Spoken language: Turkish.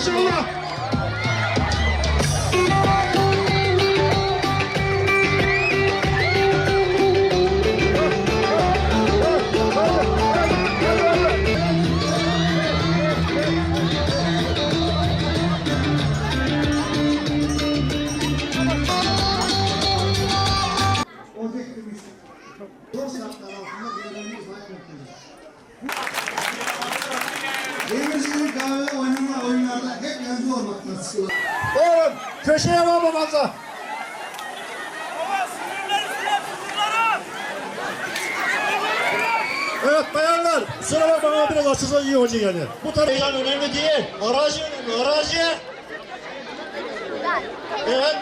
yapmaktadır. Demircilik kahve yancı olmaktadır. Oğlum köşeye var babanıza. Evet bayanlar sıra bakmama biraz açılsa iyi olacak yani. Bu taraf heyecan önemli değil. Arazi önemli arazi. Evet.